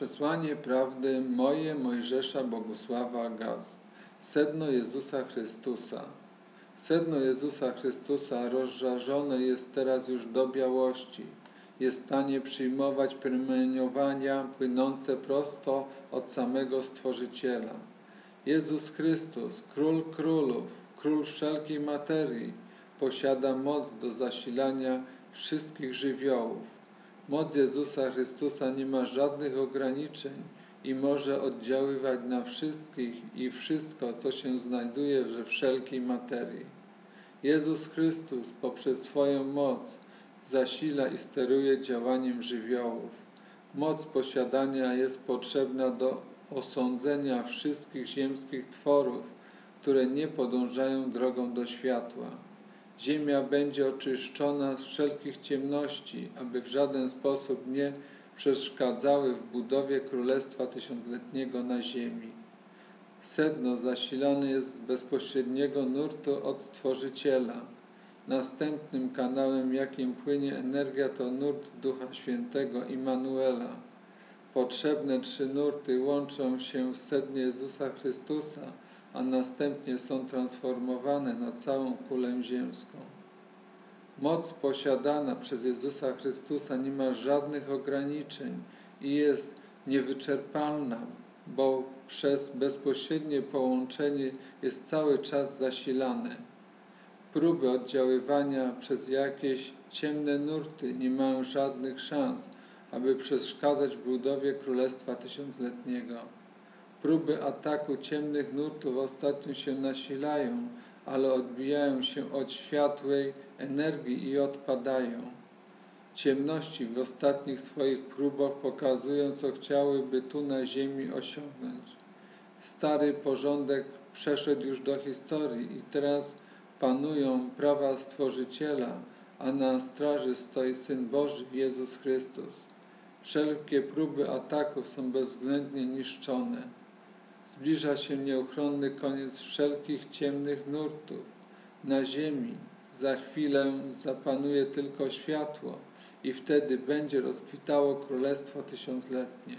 Przesłanie prawdy moje Mojżesza Bogusława Gaz. Sedno Jezusa Chrystusa. Sedno Jezusa Chrystusa rozżarzone jest teraz już do białości. Jest w stanie przyjmować promieniowania płynące prosto od samego Stworzyciela. Jezus Chrystus, Król Królów, Król wszelkiej materii, posiada moc do zasilania wszystkich żywiołów. Moc Jezusa Chrystusa nie ma żadnych ograniczeń i może oddziaływać na wszystkich i wszystko, co się znajduje we wszelkiej materii. Jezus Chrystus poprzez swoją moc zasila i steruje działaniem żywiołów. Moc posiadania jest potrzebna do osądzenia wszystkich ziemskich tworów, które nie podążają drogą do światła. Ziemia będzie oczyszczona z wszelkich ciemności, aby w żaden sposób nie przeszkadzały w budowie Królestwa Tysiącletniego na ziemi. Sedno zasilane jest z bezpośredniego nurtu od Stworzyciela. Następnym kanałem, jakim płynie energia, to nurt Ducha Świętego Immanuela. Potrzebne trzy nurty łączą się w sednie Jezusa Chrystusa, a następnie są transformowane na całą kulę ziemską. Moc posiadana przez Jezusa Chrystusa nie ma żadnych ograniczeń i jest niewyczerpalna, bo przez bezpośrednie połączenie jest cały czas zasilane. Próby oddziaływania przez jakieś ciemne nurty nie mają żadnych szans, aby przeszkadzać budowie Królestwa Tysiącletniego. Próby ataku ciemnych nurtów ostatnio się nasilają, ale odbijają się od światłej energii i odpadają. Ciemności w ostatnich swoich próbach pokazują, co chciałyby tu na ziemi osiągnąć. Stary porządek przeszedł już do historii i teraz panują prawa Stworzyciela, a na straży stoi Syn Boży, Jezus Chrystus. Wszelkie próby ataku są bezwzględnie niszczone. Zbliża się nieuchronny koniec wszelkich ciemnych nurtów. Na ziemi za chwilę zapanuje tylko światło i wtedy będzie rozkwitało Królestwo Tysiącletnie.